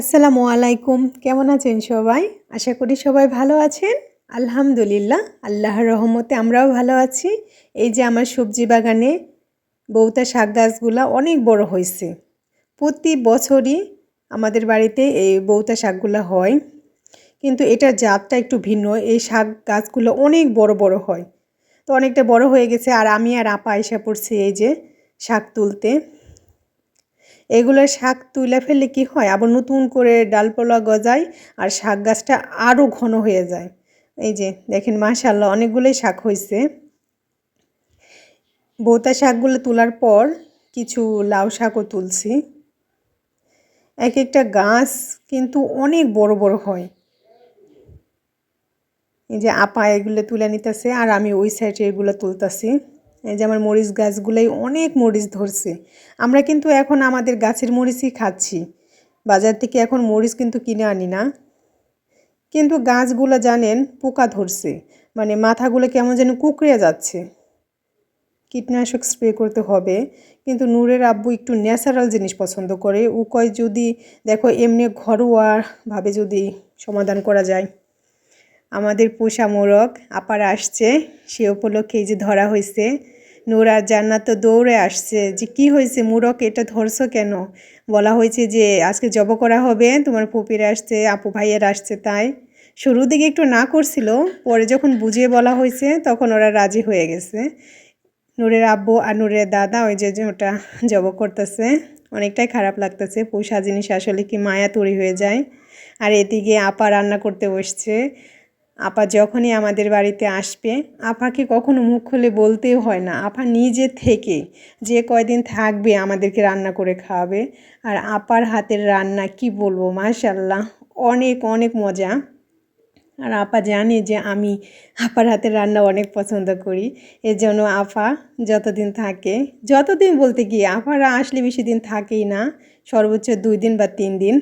আসসালামু আলাইকুম। কেমন আছেন সবাই? আশা করি সবাই ভালো আছেন। আলহামদুলিল্লাহ, আল্লাহর রহমতে আমরাও ভালো আছি। এই যে আমার সবজি বাগানে বৌতা শাক গাছগুলা অনেক বড় হয়েছে প্রতি বছরই আমাদের বাড়িতে এই বৌতা শাকগুলো হয়। কিন্তু এটার জাতটা একটু ভিন্ন। এই শাক গাছগুলো অনেক বড় বড় হয়। তো অনেকটা বড় হয়ে গেছে আর আমি আর আপা এসে পড়ছি এই যে শাক তুলতে। এগুলোর শাক তুলে ফেললে কি হয়? আবার নতুন করে ডালপালা গজায় আর শাক গাছটা আরও ঘন হয়ে যায়। এই যে, দেখেন মাশাল্লাহ অনেকগুলোই শাক হয়েছে বৌতা শাকগুলো তোলার পর কিছু লাউ শাকও তুলছি। এক একটা গাছ কিন্তু অনেক বড় বড় হয়। এই যে আপা এগুলো তুলে নিতেছে আর আমি ওই সাইডে এগুলো তুলতেছি। এই যে আমার মরিচ গাছগুলোই অনেক মরিচ ধরছে। আমরা কিন্তু এখন আমাদের গাছের মরিচই খাচ্ছি। বাজার থেকে এখন মরিচ কিন্তু কিনে আনি না। কিন্তু গাছগুলো জানেন, পোকা ধরছে। মানে মাথাগুলো কেমন যেন কুকড়ে যাচ্ছে। কীটনাশক স্প্রে করতে হবে। কিন্তু নূরের আব্বু একটু ন্যাচারাল জিনিস পছন্দ করে। ও কয়, যদি দেখো এমনি ঘরোয়াভাবে যদি সমাধান করা যায়, আমাদের পোষা মোরগ আপার আসছে, সে উপলক্ষে এই যে ধরা হয়েছে নূর, জান্নাত তো দৌড়ে আসছে। যে কি হয়েছে মুরগ এটা ধরছো কেন? বলা হয়েছে যে আজকে জব করা হবে, তোমার পুপির আসছে, আপু ভাইয়ের আসছে তাই। শুরুর দিকে একটু না করছিল, পরে যখন বুঝিয়ে বলা হয়েছে তখন ওরা রাজি হয়ে গেছে। নূরের আব্বু আর নূরের দাদা ওই যে ওটা জব করতেছে, অনেকটাই খারাপ লাগতেছে। পোষা জিনিস আসলে কি মায়া তৈরি হয়ে যায়। আর এদিকে আপা রান্না করতে বসছে। আপা যখনই আমাদের বাড়িতে আসবে, আপাকে কখনো মুখ খুলে বলতেও হয় না। আপা নিজে থেকে যে কয়দিন থাকবে আমাদেরকে রান্না করে খাওয়াবে। আর আপার হাতের রান্না কি বলব মাশাল্লাহ অনেক অনেক মজা। আর আপা জানে যে আমি আপার হাতের রান্না অনেক পছন্দ করি। এর জন্য আপা যতদিন থাকে, যতদিন বলতে গিয়ে আপারা আসলে বেশি দিন থাকেই না, সর্বোচ্চ দুই দিন বা তিন দিন।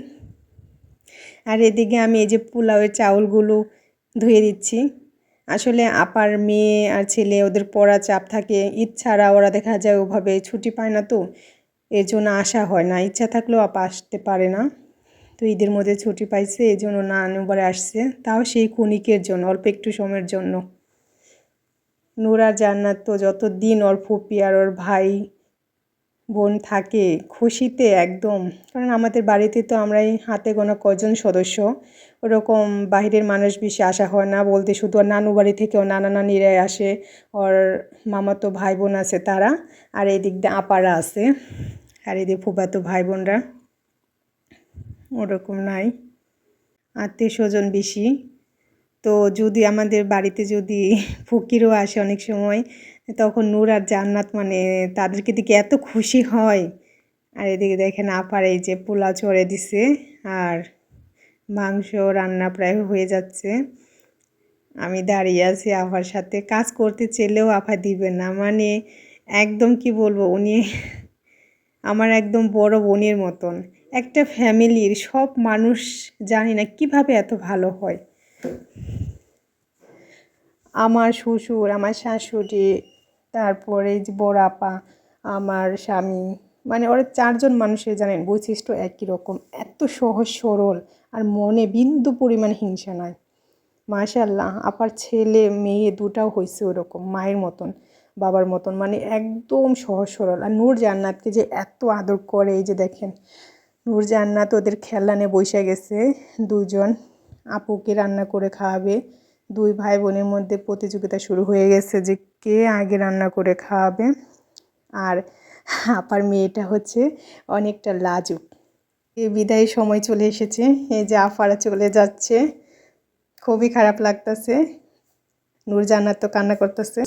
আর এদিকে আমি এই যে পোলাওয়ের চাউলগুলো ধুয়ে দিচ্ছি। আসলে আপার মেয়ে আর ছেলে ওদের পড়া চাপ থাকে ছাড়া ওরা দেখা যায় ওভাবে ছুটি পায় না তো এর জন্য আসা হয় না। ইচ্ছা থাকলেও আপা আসতে পারে না। তো ঈদের মধ্যে ছুটি পাইছে এই জন্য না আনুবারে আসছে। তাও সেই ক্ষণিকের জন্য, অল্প একটু সময়ের জন্য। নোরা জান্নাত তো যত দিন ওর ফুপি আর ওর ভাই বোন থাকে খুশিতে একদম। কারণ আমাদের বাড়িতে তো আমরাই হাতে গোনা কজন সদস্য। ওরকম বাহিরের মানুষ বেশি আসা হয় না। বলতে শুধু নানু বাড়ি থেকেও নানা নানিরাই আসে। ওর মামাতো ভাই বোন আছে তারা। আর এই দিক দিয়ে আপারা আছে। আর এদিকে ফুবাতো ভাই বোনরা ওরকম নাই। আত্মীয় স্বজন বেশি। তো যদি আমাদের বাড়িতে যদি ফকিরও আসে অনেক সময়, তখন নূর আর জান্নাত মানে তাদেরকে দিকে এত খুশি হয়। আর এদিকে দেখেন আপার এই যে পোলা চড়ে দিছে আর মাংস রান্না প্রায় হয়ে যাচ্ছে। আমি দাঁড়িয়ে আছি আপার সাথে, কাজ করতে চেলেও আফা দিবে না। মানে একদম কি বলব, উনি আমার একদম বড় বোনের মতন। একটা ফ্যামিলির সব মানুষ জানি না কীভাবে এত ভালো হয়। আমার শ্বশুর, আমার শাশুড়ি, তারপরে যে বড় আপা, আমার স্বামী মানে ওরা চারজন মানুষের জানেন বৈশিষ্ট্য একই রকম। এত সহজ, সরল আর মনে বিন্দু পরিমাণ হিংসা নয় মাশাল্লাহ আপার ছেলে, মেয়ে দুটাও হয়েছে ওরকম, মায়ের মতন, বাবার মতন মানে একদম সহজ, সরল। আর নূর জান্নাতকে যে এত আদর করে, এই যে দেখেন, নূর জান্নাত ওদের খেলানে বসে গেছে দুজন আপুকে রান্না করে খাওয়াবে। দুই ভাই বোনের মধ্যে প্রতিযোগিতা শুরু হয়ে গেছে যে কে আগে রান্না করে খাওয়াবে। আর আপার মেয়েটা হচ্ছে অনেকটা লাজুক। এ বিদায় সময় চলে এসেছে। এই যে আফারা চলে যাচ্ছে। খুবই খারাপ লাগতেছে। নূরজানার তো কান্না করতেছে।